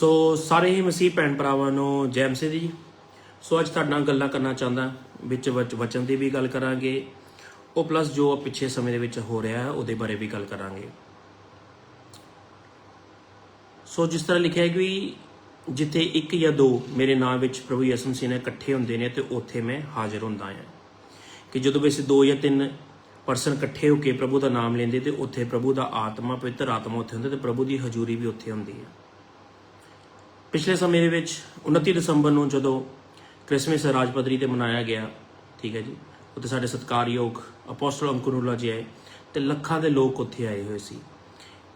ਸੋ ਸਾਰੇ ਹੀ ਮਸੀਹ ਭੈਣ ਭਰਾਵਾਂ ਨੂੰ ਜੈ ਮਸੀਹ ਦੀ। ਸੋ ਅੱਜ ਤੁਹਾਡੇ ਨਾਲ ਗੱਲਾਂ ਕਰਨਾ ਚਾਹੁੰਦਾ, ਵਿੱਚ ਵਚ- ਵਚਨ ਦੀ ਵੀ ਗੱਲ ਕਰਾਂਗੇ। ਉਹ ਪਲੱਸ ਜੋ ਪਿੱਛੇ ਸਮੇਂ ਦੇ ਵਿੱਚ ਹੋ ਰਿਹਾ ਹੈ ਉਹਦੇ ਬਾਰੇ ਵੀ ਗੱਲ ਕਰਾਂਗੇ। ਸੋ ਜਿਸ ਤਰ੍ਹਾਂ ਲਿਖਿਆ ਹੈ ਕਿ ਜਿੱਥੇ ਇੱਕ ਜਾਂ ਦੋ ਮੇਰੇ ਨਾਮ ਵਿੱਚ ਪ੍ਰਭੂ ਯਿਸੂ ਮਸੀਹ ਨੇ ਇਕੱਠੇ ਹੁੰਦੇ ਨੇ, ਤੇ ਉੱਥੇ ਮੈਂ ਹਾਜ਼ਰ ਹੁੰਦਾ ਹਾਂ। ਕਿ ਜਦੋਂ ਵੀ ਅਸੀਂ ਦੋ ਜਾਂ ਤਿੰਨ ਪਰਸਨ ਇਕੱਠੇ ਹੋ ਕੇ ਪ੍ਰਭੂ ਦਾ ਨਾਮ ਲੈਂਦੇ, ਤੇ ਉੱਥੇ ਪ੍ਰਭੂ ਦਾ ਆਤਮਾ, ਪਵਿੱਤਰ ਆਤਮਾ ਉੱਥੇ ਹੁੰਦਾ ਤੇ ਪ੍ਰਭੂ ਦੀ ਹਜ਼ੂਰੀ ਵੀ ਉੱਥੇ ਹੁੰਦੀ ਹੈ। ਪਿਛਲੇ ਸਮੇਂ ਦੇ ਵਿੱਚ 29 ਦਸੰਬਰ ਨੂੰ ਜਦੋਂ ਕ੍ਰਿਸਮਸ ਪੱਧਰੀ ਤੇ ਮਨਾਇਆ ਗਿਆ, ਠੀਕ ਹੈ ਜੀ, ਉੱਥੇ ਸਾਡੇ ਸਤਿਕਾਰਯੋਗ ਅਪੋਸਟਲ ਅੰਕੁਰੂਲਾ ਜੀ ਆਏ ਤੇ ਲੱਖਾਂ ਦੇ ਲੋਕ ਉੱਥੇ ਆਏ ਹੋਏ ਸੀ।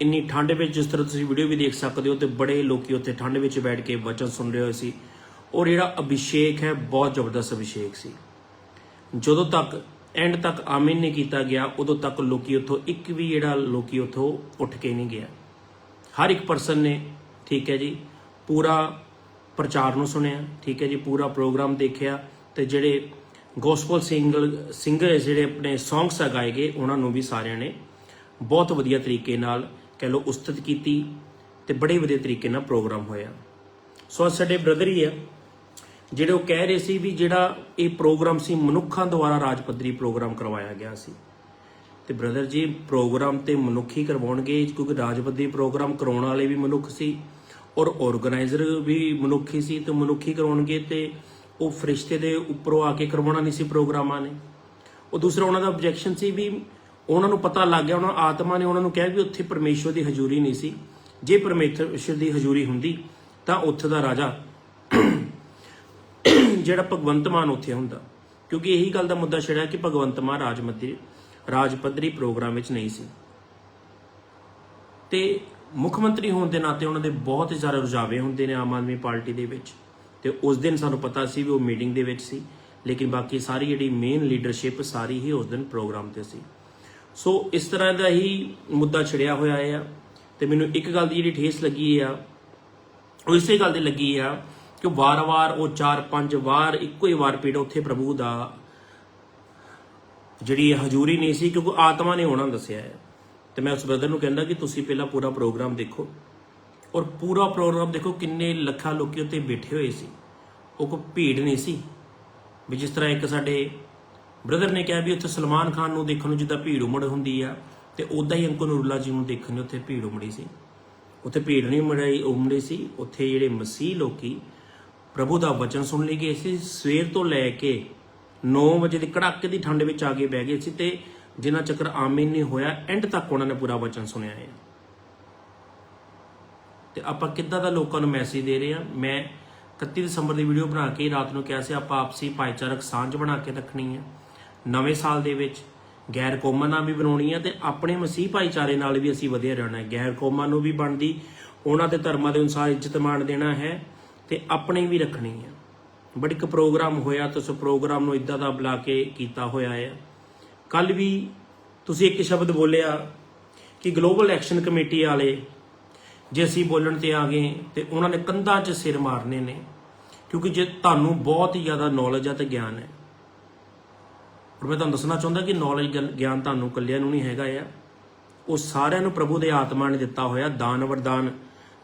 ਇੰਨੀ ਠੰਡ ਵਿੱਚ ਜਿਸ ਤਰ੍ਹਾਂ ਤੁਸੀਂ ਵੀਡੀਓ ਵੀ ਦੇਖ ਸਕਦੇ ਹੋ ਤੇ ਬੜੇ ਲੋਕੀ ਉੱਥੇ ਠੰਡ ਵਿੱਚ ਬੈਠ ਕੇ ਵਚਨ ਸੁਣ ਰਹੇ ਹੋਏ ਸੀ। ਔਰ ਜਿਹੜਾ ਅਭਿਸ਼ੇਕ ਹੈ, ਬਹੁਤ ਜ਼ਬਰਦਸਤ ਅਭਿਸ਼ੇਕ ਸੀ। ਜਦੋਂ ਤੱਕ ਐਂਡ ਤੱਕ ਆਮੀਨ ਨਹੀਂ ਕੀਤਾ ਗਿਆ, ਉਦੋਂ ਤੱਕ ਲੋਕੀ ਉੱਥੋਂ ਇੱਕ ਵੀ ਜਿਹੜਾ ਲੋਕੀ ਉੱਥੋਂ ਉੱਠ ਕੇ ਨਹੀਂ ਗਿਆ। ਹਰ ਇੱਕ ਪਰਸਨ ਨੇ, ਠੀਕ ਹੈ ਜੀ ਪੂਰਾ ਪ੍ਰਚਾਰ ਨੂੰ ਸੁਣਿਆ, ਠੀਕ ਹੈ ਜੀ, ਪੂਰਾ ਪ੍ਰੋਗਰਾਮ ਦੇਖਿਆ ਤੇ ਜਿਹੜੇ ਗੋਸਪਲ ਸਿੰਗਰ ਸਿੰਗਰ ਜਿਹੜੇ ਆਪਣੇ ਸੌਂਗਸ ਆ ਗਾਏ ਗਏ ਉਹਨਾਂ ਨੂੰ ਵੀ ਸਾਰਿਆਂ ਨੇ ਬਹੁਤ ਵਧੀਆ ਤਰੀਕੇ ਨਾਲ ਕਹਿ ਲਓ ਉਸਤਤ ਕੀਤੀ ਤੇ ਬੜੇ ਵਧੀਆ ਤਰੀਕੇ ਨਾਲ ਪ੍ਰੋਗਰਾਮ ਹੋਇਆ। ਸੋ ਅੱਜ ਸਾਡੇ ਬ੍ਰਦਰ ਹੀ ਆ, ਜਿਹੜੇ ਉਹ ਕਹਿ ਰਹੇ ਸੀ ਵੀ ਜਿਹੜਾ ਇਹ ਪ੍ਰੋਗਰਾਮ ਸੀ, ਮਨੁੱਖਾਂ ਦੁਆਰਾ ਰਾਜ ਪੱਧਰੀ ਪ੍ਰੋਗਰਾਮ ਕਰਵਾਇਆ ਗਿਆ ਸੀ। ਤੇ ਬ੍ਰਦਰ ਜੀ, ਪ੍ਰੋਗਰਾਮ ਤੇ ਮਨੁੱਖੀ ਕਰਵਾਉਣਗੇ, ਕਿਉਂਕਿ ਰਾਜ ਪੱਧਰੀ ਪ੍ਰੋਗਰਾਮ ਕਰਾਉਣ ਵਾਲੇ ਵੀ ਮਨੁੱਖ ਸੀ। ਔਰ ਆਰਗੇਨਾਈਜ਼ਰ ਵੀ ਮਨੁੱਖੀ ਸੀ ਤੇ ਮਨੁੱਖੀ ਕਰਵਾਉਣਗੇ ਤੇ ਉਹ ਫਰਿਸ਼ਤੇ ਦੇ ਉੱਪਰੋਂ ਆ ਕੇ ਕਰਵਾਉਣਾ ਨਹੀਂ ਸੀ ਪ੍ਰੋਗਰਾਮਾਂ ਨੇ। ਉਹ ਦੂਸਰਾ ਉਹਨਾਂ ਦਾ ਆਬਜੈਕਸ਼ਨ ਸੀ ਵੀ ਉਹਨਾਂ ਨੂੰ ਪਤਾ ਲੱਗ ਗਿਆ, ਉਹਨਾਂ ਆਤਮਾ ਨੇ ਉਹਨਾਂ ਨੂੰ ਕਿਹਾ ਵੀ ਉੱਥੇ ਪਰਮੇਸ਼ਵਰ ਦੀ ਹਜ਼ੂਰੀ ਨਹੀਂ ਸੀ। ਜੇ ਪਰਮੇਸ਼ਵਰ ਦੀ ਹਜ਼ੂਰੀ ਹੁੰਦੀ ਤਾਂ ਉੱਥੇ ਦਾ ਰਾਜਾ ਜਿਹੜਾ ਭਗਵੰਤ ਮਾਨ ਉੱਥੇ ਹੁੰਦਾ। ਕਿਉਂਕਿ ਇਹੀ ਗੱਲ ਦਾ ਮੁੱਦਾ ਛੜਿਆ ਕਿ ਭਗਵੰਤ ਮਾਨ ਰਾਜਮੰਤਰੀ ਰਾਜ ਪੱਧਰੀ ਪ੍ਰੋਗਰਾਮ ਵਿੱਚ ਨਹੀਂ ਸੀ। ਤੇ ਮੁੱਖ ਮੰਤਰੀ ਹੋਣ ਦੇ ਨਾਤੇ ਉਹਨਾਂ ਦੇ ਬਹੁਤ ਹੀ ਸਾਰੇ ਰੁਝਾਵੇ ਹੁੰਦੇ ਨੇ ਆਮ ਆਦਮੀ ਪਾਰਟੀ ਦੇ ਵਿੱਚ। ਤੇ ਉਸ ਦਿਨ ਸਾਨੂੰ ਪਤਾ ਸੀ ਵੀ ਉਹ ਮੀਟਿੰਗ ਦੇ ਵਿੱਚ ਸੀ, ਲੇਕਿਨ ਬਾਕੀ ਸਾਰੀ ਜਿਹੜੀ ਮੇਨ ਲੀਡਰਸ਼ਿਪ ਸਾਰੀ ਹੀ ਉਸ ਦਿਨ ਪ੍ਰੋਗਰਾਮ ਤੇ ਸੀ। ਸੋ ਇਸ ਤਰ੍ਹਾਂ ਦਾ ਹੀ ਮੁੱਦਾ ਛਿੜਿਆ ਹੋਇਆ ਹੈ ਤੇ ਮੈਨੂੰ ਇੱਕ ਗੱਲ ਦੀ ਜਿਹੜੀ ਠੇਸ ਲੱਗੀ ਆ, ਉਹ ਇਸੇ ਗੱਲ ਦੀ ਲੱਗੀ ਆ ਕਿ ਵਾਰ-ਵਾਰ ਉਹ ਚਾਰ ਪੰਜ ਵਾਰ ਇੱਕੋ ਹੀ ਵਾਰ ਪੀੜ ਉੱਥੇ ਪ੍ਰਭੂ ਦਾ ਜਿਹੜੀ ਹਜ਼ੂਰੀ ਨਹੀਂ ਸੀ ਕਿਉਂਕਿ ਆਤਮਾ ਨੇ ਉਹਨਾਂ ਦੱਸਿਆ ਹੈ। ਤੇ ਮੈਂ ਉਸ ਬ੍ਰਦਰ ਨੂੰ ਕਹਿੰਦਾ ਕਿ ਤੁਸੀਂ ਪਹਿਲਾਂ ਪੂਰਾ ਪ੍ਰੋਗਰਾਮ ਦੇਖੋ। ਔਰ ਪੂਰਾ ਪ੍ਰੋਗਰਾਮ ਦੇਖੋ ਕਿੰਨੇ ਲੱਖਾਂ ਲੋਕੀ ਉੱਤੇ ਬੈਠੇ ਹੋਏ ਸੀ। ਉਹ ਕੋਈ ਭੀੜ ਨਹੀਂ ਸੀ। ਵੀ ਜਿਸ ਤਰ੍ਹਾਂ ਇੱਕ ਸਾਡੇ ਬ੍ਰਦਰ ਨੇ ਕਿਹਾ ਵੀ ਉੱਥੇ ਸਲਮਾਨ ਖਾਨ ਨੂੰ ਦੇਖਣ ਨੂੰ ਜਿੱਦਾਂ ਭੀੜ ਉਮੜ ਹੁੰਦੀ ਆ, ਤੇ ਉਦਾਂ ਹੀ ਅੰਕੋ ਨੂਰੁੱਲਾ ਜੀ ਨੂੰ ਦੇਖਣ ਨੂੰ ਉੱਥੇ ਭੀੜ ਉਮੜੀ ਸੀ। ਉੱਥੇ ਭੀੜ ਨਹੀਂ ਉਮੜੀ ਉਮੜੀ ਸੀ। ਉੱਥੇ ਜਿਹੜੇ ਮਸੀਹ ਲੋਕੀ ਪ੍ਰਭੂ ਦਾ ਵਚਨ ਸੁਣ ਲਈ ਗਏ ਸੀ। ਸਵੇਰ ਤੋਂ ਲੈ ਕੇ 9 ਵਜੇ ਦੀ ਕੜਾਕੇ ਦੀ ਠੰਡ ਵਿੱਚ ਆ ਕੇ ਬਹਿ ਗਏ ਸੀ ਤੇ ਜਿਨ੍ਹਾਂ ਚੱਕਰ ਆਮੀਨ ਨਹੀਂ ਹੋਇਆ ਐਂਡ ਤੱਕ ਉਹਨਾਂ ਨੇ ਪੂਰਾ ਵਚਨ ਸੁਣਿਆ ਹੈ। ਤੇ ਆਪਾਂ ਕਿੱਦਾਂ ਦਾ ਲੋਕਾਂ ਨੂੰ ਮੈਸੇਜ ਦੇ ਰਹੇ ਆ ਮੈਂ 31 ਦਸੰਬਰ ਦੀ ਵੀਡੀਓ ਬਣਾ ਕੇ ਰਾਤ ਨੂੰ ਕਿਹਾ ਸੀ, ਆਪਾਂ ਆਪਸੀ ਭਾਈਚਾਰਕ ਸਾਂਝ ਬਣਾ ਕੇ ਰੱਖਣੀ ਹੈ। ਨਵੇਂ ਸਾਲ ਦੇ ਵਿੱਚ ਗੈਰ ਕੌਮਾਂ ਨਾਲ ਵੀ ਬਣਾਉਣੀ ਹੈ ਤੇ ਆਪਣੇ ਮਸੀਹ ਭਾਈਚਾਰੇ ਨਾਲ ਵੀ ਅਸੀਂ ਵਧੀਆ ਰਹਿਣਾ ਹੈ। ਗੈਰ ਕੌਮਾਂ ਨੂੰ ਵੀ ਬਣਦੀ, ਉਹਨਾਂ ਦੇ ਧਰਮਾਂ ਦੇ ਅਨੁਸਾਰ ਇੱਜ਼ਤ ਮਾਣ ਦੇਣਾ ਹੈ ਤੇ ਆਪਣੇ ਵੀ ਰੱਖਣੀ ਹੈ। ਬਟ ਇੱਕ ਪ੍ਰੋਗਰਾਮ ਹੋਇਆ ਤਾਂ ਉਸ ਪ੍ਰੋਗਰਾਮ ਨੂੰ ਇਦਾਂ ਦਾ ਬੁਲਾ ਕੇ ਕੀਤਾ ਹੋਇਆ ਹੈ। ਕੱਲ ਵੀ ਤੁਸੀਂ ਇੱਕ ਸ਼ਬਦ ਬੋਲਿਆ ਕਿ ਗਲੋਬਲ ਐਕਸ਼ਨ ਕਮੇਟੀ ਵਾਲੇ ਜੇ ਅਸੀਂ ਬੋਲਣ ਤੇ ਆ ਗਏ ਤੇ ਉਹਨਾਂ ਨੇ ਕੰਧਾਂ 'ਚ ਸਿਰ ਮਾਰਨੇ ਨੇ, ਕਿਉਂਕਿ ਜੇ ਤੁਹਾਨੂੰ ਬਹੁਤ ਹੀ ਜ਼ਿਆਦਾ ਨੌਲੇਜ ਆ ਤੇ ਗਿਆਨ ਹੈ। ਔਰ ਮੈਂ ਤੁਹਾਨੂੰ ਦੱਸਣਾ ਚਾਹੁੰਦਾ ਕਿ ਨੌਲੇਜ ਗਿਆਨ ਤੁਹਾਨੂੰ ਇਕੱਲਿਆਂ ਨੂੰ ਨਹੀਂ ਹੈਗਾ ਆ। ਉਹ ਸਾਰਿਆਂ ਨੂੰ ਪ੍ਰਭੂ ਦੇ ਆਤਮਾ ਨੇ ਦਿੱਤਾ ਹੋਇਆ, ਦਾਨ ਵਰਦਾਨ।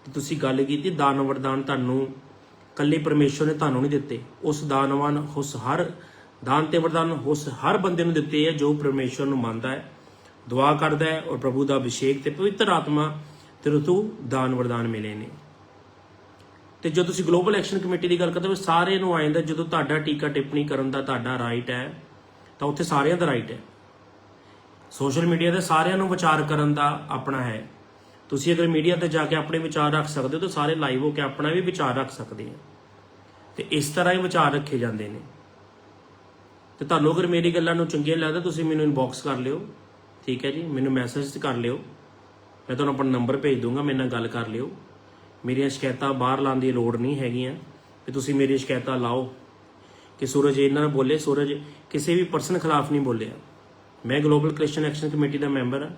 ਤੇ ਤੁਸੀਂ ਗੱਲ ਕੀਤੀ, ਦਾਨ ਵਰਦਾਨ ਤੁਹਾਨੂੰ ਇਕੱਲੇ ਪਰਮੇਸ਼ਵਰ ਨੇ ਤੁਹਾਨੂੰ ਨਹੀਂ ਦਿੱਤੇ। ਉਸ ਦਾਨਵਾਨ, ਉਸ ਹਰ ਦਾਨ ਤੇ ਵਰਦਾਨ ਉਸ ਹਰ ਬੰਦੇ ਨੂੰ ਦਿੱਤੇ ਹੈ ਜੋ ਪਰਮੇਸ਼ਵਰ ਨੂੰ ਮੰਨਦਾ ਹੈ, ਦੁਆ ਕਰਦਾ ਹੈ ਔਰ ਪ੍ਰਭੂ ਦਾ ਅਭਿਸ਼ੇਕ ਤੇ ਪਵਿੱਤਰ ਆਤਮਾ ਤੇ ਰਤੂ ਦਾਨ ਵਰਦਾਨ ਮਿਲੇ ਨੇ। ਤੇ ਜਦੋਂ ਤੁਸੀਂ ਗਲੋਬਲ ਐਕਸ਼ਨ ਕਮੇਟੀ ਦੀ ਗੱਲ ਕਰਦੇ ਹੋ ਸਾਰੇ ਨੂੰ ਆਇੰਦਾ ਜਦੋਂ ਤੁਹਾਡਾ ਟੀਕਾ ਟਿੱਪਣੀ ਕਰਨ ਦਾ ਤੁਹਾਡਾ ਰਾਈਟ ਹੈ, ਤਾਂ ਉੱਥੇ ਸਾਰਿਆਂ ਦਾ ਰਾਈਟ ਹੈ। ਸੋਸ਼ਲ ਮੀਡੀਆ ਤੇ ਸਾਰਿਆਂ ਨੂੰ ਵਿਚਾਰ ਕਰਨ ਦਾ ਆਪਣਾ ਹੈ। ਤੁਸੀਂ ਅਗਰ ਮੀਡੀਆ ਤੇ ਜਾ ਕੇ ਆਪਣੇ ਵਿਚਾਰ ਰੱਖ ਸਕਦੇ ਹੋ, ਤਾਂ ਸਾਰੇ ਲਾਈਵ ਹੋ ਕੇ ਆਪਣਾ ਵੀ ਵਿਚਾਰ ਰੱਖ ਸਕਦੇ ਆ। ਤੇ ਇਸ ਤਰ੍ਹਾਂ ਹੀ ਵਿਚਾਰ ਰੱਖੇ ਜਾਂਦੇ ਨੇ। ਤੇ ਤੁਹਾਨੂੰ ਅਗਰ ਮੇਰੀ ਗੱਲਾਂ ਨੂੰ ਚੰਗੀਆਂ ਲੱਗਦਾ, ਤੁਸੀਂ ਮੈਨੂੰ ਇਨਬਾਕਸ ਕਰ ਲਿਓ। ਠੀਕ ਹੈ ਜੀ? ਮੈਨੂੰ ਮੈਸੇਜ ਕਰ ਲਿਓ। ਮੈਂ ਤੁਹਾਨੂੰ ਆਪਣਾ ਨੰਬਰ ਭੇਜ ਦੂੰਗਾ, ਮੇਰੇ ਨਾਲ ਗੱਲ ਕਰ ਲਿਓ। ਮੇਰੀਆਂ ਸ਼ਿਕਾਇਤਾਂ ਬਾਹਰ ਲਾਉਣ ਦੀ ਲੋੜ ਨਹੀਂ ਹੈਗੀਆਂ। ਤੇ ਤੁਸੀਂ ਮੇਰੀ ਸ਼ਿਕਾਇਤਾਂ ਲਾਓ। ਕਿ ਸੂਰਜ ਇਹਨਾਂ ਨਾਲ ਬੋਲੇ। ਸੂਰਜ ਕਿਸੇ ਵੀ ਪਰਸਨ ਖਿਲਾਫ ਨਹੀਂ ਬੋਲਿਆ। ਮੈਂ ਗਲੋਬਲ ਕ੍ਰਿਸਚੀਅਨ ਐਕਸ਼ਨ ਕਮੇਟੀ ਦਾ ਮੈਂਬਰ ਹਾਂ।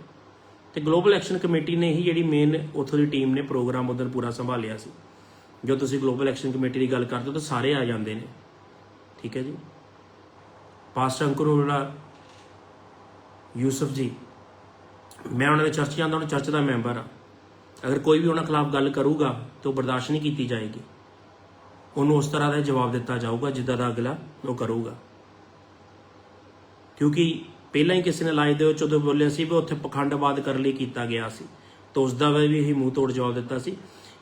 ਤੇ ਗਲੋਬਲ ਐਕਸ਼ਨ ਕਮੇਟੀ ਨੇ ਹੀ ਜਿਹੜੀ ਮੇਨ ਉੱਥੋਂ ਦੀ ਟੀਮ ਨੇ ਪ੍ਰੋਗਰਾਮ ਉਧਰ ਪੂਰਾ ਸੰਭਾਲਿਆ ਸੀ। ਜੋ ਤੁਸੀਂ ਗਲੋਬਲ ਐਕਸ਼ਨ ਕਮੇਟੀ ਦੀ ਗੱਲ ਕਰਦੇ ਹੋ ਤਾਂ ਸਾਰੇ ਆ ਜਾਂਦੇ ਨੇ। ਠੀਕ ਹੈ ਜੀ? ਪਾਸਟਰ ਅੰਕੁਰੋਲਾ ਯੂਸਫ ਜੀ। ਮੈਂ ਉਹਨਾਂ ਦੇ ਚਰਚ ਜਾਂਦਾ, ਉਹਨਾਂ ਚਰਚ ਦਾ ਮੈਂਬਰ ਆ ਅਗਰ ਕੋਈ ਵੀ ਉਹਨਾਂ ਖਿਲਾਫ ਗੱਲ ਕਰੂਗਾ, ਤਾਂ ਉਹ ਬਰਦਾਸ਼ਤ ਨਹੀਂ ਕੀਤੀ ਜਾਏਗੀ। ਉਹਨੂੰ ਉਸ ਤਰ੍ਹਾਂ ਦਾ ਜਵਾਬ ਦਿੱਤਾ ਜਾਊਗਾ, ਜਿੱਦਾਂ ਦਾ ਅਗਲਾ ਉਹ ਕਰੂਗਾ। ਕਿਉਂਕਿ ਪਹਿਲਾਂ ਹੀ ਕਿਸੇ ਨੇ ਲਾਈਵ ਦੇ ਵਿੱਚ ਉਦੋਂ ਬੋਲਿਆ ਸੀ ਵੀ ਉੱਥੇ ਪਖੰਡਵਾਦ ਕਰਨ ਲਈ ਕੀਤਾ ਗਿਆ ਸੀ। ਤਾਂ ਉਸ ਦਾ ਵੀ ਇਹ ਮੂੰਹ ਤੋੜ ਜਵਾਬ ਦਿੱਤਾ ਸੀ।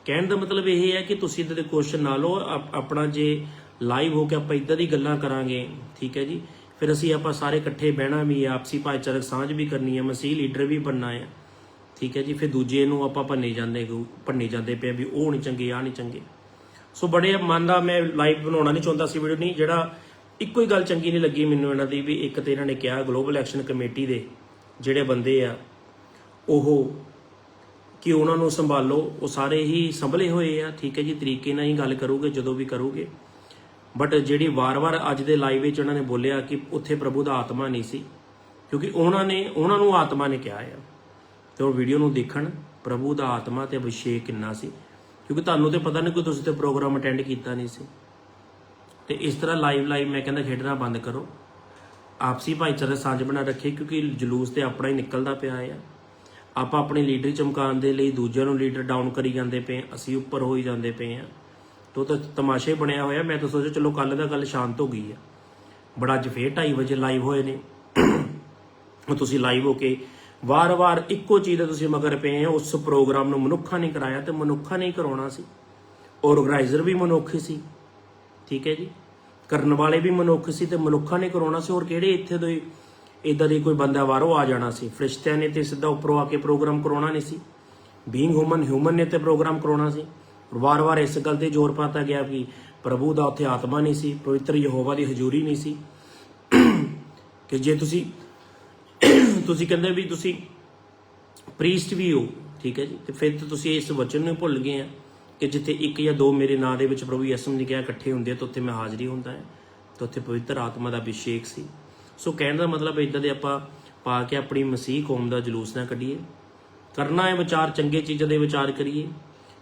ਕਹਿਣ ਦਾ ਮਤਲਬ ਇਹ ਹੈ ਕਿ ਤੁਸੀਂ ਇਦਾਂ ਦੇ ਕੁਐਸਚਨ ਨਾ ਲਓ ਆਪਣਾ ਜੇ ਲਾਈਵ ਹੋ ਕੇ ਆਪਾਂ ਇਦਾਂ ਦੀ ਗੱਲਾਂ ਕਰਾਂਗੇ, ਠੀਕ ਹੈ ਜੀ? ਫਿਰ ਅਸੀਂ ਆਪਾਂ ਸਾਰੇ ਇਕੱਠੇ ਬਹਿਣਾ ਵੀ ਹੈ, ਆਪਸੀ ਭਾਈਚਾਰਕ ਸਾਂਝ ਵੀ ਕਰਨੀ ਹੈ ਮਸੀਹ ਲੀਡਰ ਵੀ ਬਣਨਾ ਹੈ ਠੀਕ ਹੈ ਜੀ ਫਿਰ ਦੂਜੇ ਨੂੰ ਆਪਾਂ ਭੰਨੇ ਜਾਂਦੇ ਭੰਨੇ ਜਾਂਦੇ ਪਏ ਵੀ ਉਹ ਨਹੀਂ ਚੰਗੇ ਆ ਨਹੀਂ ਚੰਗੇ। ਸੋ ਬੜੇ ਮਨ ਦਾ ਮੈਂ ਲਾਈਵ ਬਣਾਉਣਾ ਨਹੀਂ ਚਾਹੁੰਦਾ ਸੀ ਵੀਡੀਓ ਨਹੀਂ ਜਿਹੜਾ ਇੱਕੋ ਹੀ ਗੱਲ ਚੰਗੀ ਨਹੀਂ ਲੱਗੀ ਮੈਨੂੰ ਇਹਨਾਂ ਦੀ ਵੀ ਇੱਕ ਤੇ ਇਹਨਾਂ ਨੇ ਕਿਹਾ ਗਲੋਬਲ ਐਕਸ਼ਨ ਕਮੇਟੀ ਦੇ ਜਿਹੜੇ ਬੰਦੇ ਆ ਉਹ ਕਿ ਉਹਨਾਂ ਨੂੰ ਸੰਭਾਲੋ ਉਹ ਸਾਰੇ ਹੀ ਸੰਭਲੇ ਹੋਏ ਆ। ਠੀਕ ਹੈ ਜੀ ਤਰੀਕੇ ਨਾਲ ਹੀ ਗੱਲ ਕਰੋਗੇ ਜਦੋਂ ਵੀ ਕਰੋਗੇ। ਬਟ ਜਿਹੜੀ ਵਾਰ-ਵਾਰ ਅੱਜ ਦੇ ਲਾਈਵ ਵਿੱਚ ਉਹਨਾਂ ਨੇ ਬੋਲਿਆ ਕਿ ਉੱਥੇ ਪ੍ਰਭੂ ਦਾ ਆਤਮਾ ਨਹੀਂ ਸੀ, ਕਿਉਂਕਿ ਉਹਨਾਂ ਨੇ, ਉਹਨਾਂ ਨੂੰ ਆਤਮਾ ਨੇ ਕਿਹਾ ਆ। ਤੇ ਉਹ ਵੀਡੀਓ ਨੂੰ ਦੇਖਣ, ਪ੍ਰਭੂ ਦਾ ਆਤਮਾ ਤੇ ਅਭਿਸ਼ੇਕ ਕਿੰਨਾ ਸੀ। ਕਿਉਂਕਿ ਤੁਹਾਨੂੰ ਤੇ ਪਤਾ ਨਹੀਂ ਕੋਈ ਤੁਸੀਂ ਤੇ ਪ੍ਰੋਗਰਾਮ ਅਟੈਂਡ ਕੀਤਾ ਨਹੀਂ ਸੀ। ਤੇ ਇਸ ਤਰ੍ਹਾਂ ਲਾਈਵ ਲਾਈਵ ਮੈਂ ਕਹਿੰਦਾ ਖੇਡਣਾ ਬੰਦ ਕਰੋ। ਆਪਸੀ ਭਾਈਚਾਰਾ ਸਾਂਝ ਬਣਾ ਰੱਖੇ, ਕਿਉਂਕਿ ਜਲੂਸ ਤੇ ਆਪਣਾ ਹੀ ਨਿਕਲਦਾ ਪਿਆ ਆ। ਆਪਾਂ ਆਪਣੀ ਲੀਡਰ ਚਮਕਾਉਣ ਦੇ ਲਈ ਦੂਜਿਆਂ ਨੂੰ ਲੀਡਰ ਡਾਊਨ ਕਰੀ ਜਾਂਦੇ ਪਏ ਅਸੀਂ ਉੱਪਰ ਹੋਈ ਜਾਂਦੇ ਪਏ ਆ ਤੋ ਤਾਂ ਤਮਾਸ਼ਾ ਹੀ ਬਣਿਆ ਹੋਇਆ, ਮੈਂ ਤਾਂ ਸੋਚਿਆ ਚਲੋ ਕੱਲ ਦਾ ਗੱਲ ਸ਼ਾਂਤ ਹੋ ਗਈ ਆ। ਬੜਾ ਅੱਜ ਫੇਰ 2:30 ਵਜੇ ਲਾਈਵ ਹੋਏ ਨੇ। ਤੁਸੀਂ ਲਾਈਵ ਹੋ ਕੇ ਵਾਰ-ਵਾਰ ਇੱਕੋ ਚੀਜ਼ ਦਾ ਤੁਸੀਂ ਮਗਰ ਪਏ ਆ ਉਸ ਪ੍ਰੋਗਰਾਮ ਨੂੰ ਮਨੁੱਖਾਂ ਨੇ ਕਰਾਇਆ ਤੇ ਮਨੁੱਖਾਂ ਨੇ ਹੀ ਕਰਾਉਣਾ ਸੀ। ਆਰਗੇਨਾਈਜ਼ਰ ਵੀ ਮਨੁੱਖ ਸੀ, ਠੀਕ ਹੈ ਜੀ? ਕਰਨ ਵਾਲੇ ਵੀ ਮਨੁੱਖ ਸੀ ਤੇ ਮਨੁੱਖਾਂ ਨੇ ਕਰਾਉਣਾ ਸੀ, ਹੋਰ ਕਿਹੜੇ ਇੱਥੇ ਦੇ ਇਦਾਂ ਦੀ ਕੋਈ ਬੰਦਾ ਬਾਹਰੋਂ ਆ ਜਾਣਾ ਸੀ? ਫਰਿਸ਼ਤਿਆਂ ਨੇ ਤੇ ਸਿੱਧਾ ਉੱਪਰੋਂ ਆ ਕੇ ਪ੍ਰੋਗਰਾਮ ਕਰਾਉਣਾ ਨਹੀਂ ਸੀ। ਬੀਇੰਗ ਹਿਊਮਨ ਹਿਊਮਨ ਨੇ ਤੇ ਪ੍ਰੋਗਰਾਮ ਕਰਾਉਣਾ ਸੀ। ਵਾਰ-ਵਾਰ ਇਸ ਗੱਲ ਤੇ ਜ਼ੋਰ ਪਾਤਾ ਗਿਆ ਕਿ ਪ੍ਰਭੂ ਦਾ ਉੱਥੇ ਆਤਮਾ ਨਹੀਂ ਸੀ, ਪਵਿੱਤਰ ਯਹੋਵਾ ਦੀ ਹਜ਼ੂਰੀ ਨਹੀਂ ਸੀ। ਕਿ ਜੇ ਤੁਸੀਂ ਤੁਸੀਂ ਕਹਿੰਦੇ ਵੀ ਤੁਸੀਂ ਪ੍ਰੀਸਟ ਵੀ ਹੋ, ਠੀਕ ਹੈ ਜੀ, ਤੇ ਫਿਰ ਤਾਂ ਤੁਸੀਂ ਇਸ ਵਚਨ ਨੂੰ ਭੁੱਲ ਗਏ ਆ ਕਿ ਜਿੱਥੇ ਇੱਕ ਜਾਂ ਦੋ ਮੇਰੇ ਨਾਂ ਦੇ ਵਿੱਚ ਪ੍ਰਭੂ ਯਿਸੂ ਨੇ ਕਿਹਾ ਇਕੱਠੇ ਹੁੰਦੇ ਆ, ਤਾਂ ਉੱਥੇ ਮੈਂ ਹਾਜ਼ਰੀ ਹੁੰਦਾ ਹੈ, ਤਾਂ ਉੱਥੇ ਪਵਿੱਤਰ ਆਤਮਾ ਦਾ ਅਭਿਸ਼ੇਕ ਸੀ। ਸੋ ਕਹਿਣ ਦਾ ਮਤਲਬ ਇਦਾਂ ਦੇ ਆਪਾਂ ਪਾ ਕੇ ਆਪਣੀ ਮਸੀਹ ਕੌਮ ਦਾ ਜਲੂਸ ਨਾ ਕੱਢੀਏ। ਕਰਨਾ ਹੈ ਵਿਚਾਰ, ਚੰਗੇ ਚੀਜ਼ਾਂ ਦੇ ਵਿਚਾਰ ਕਰੀਏ।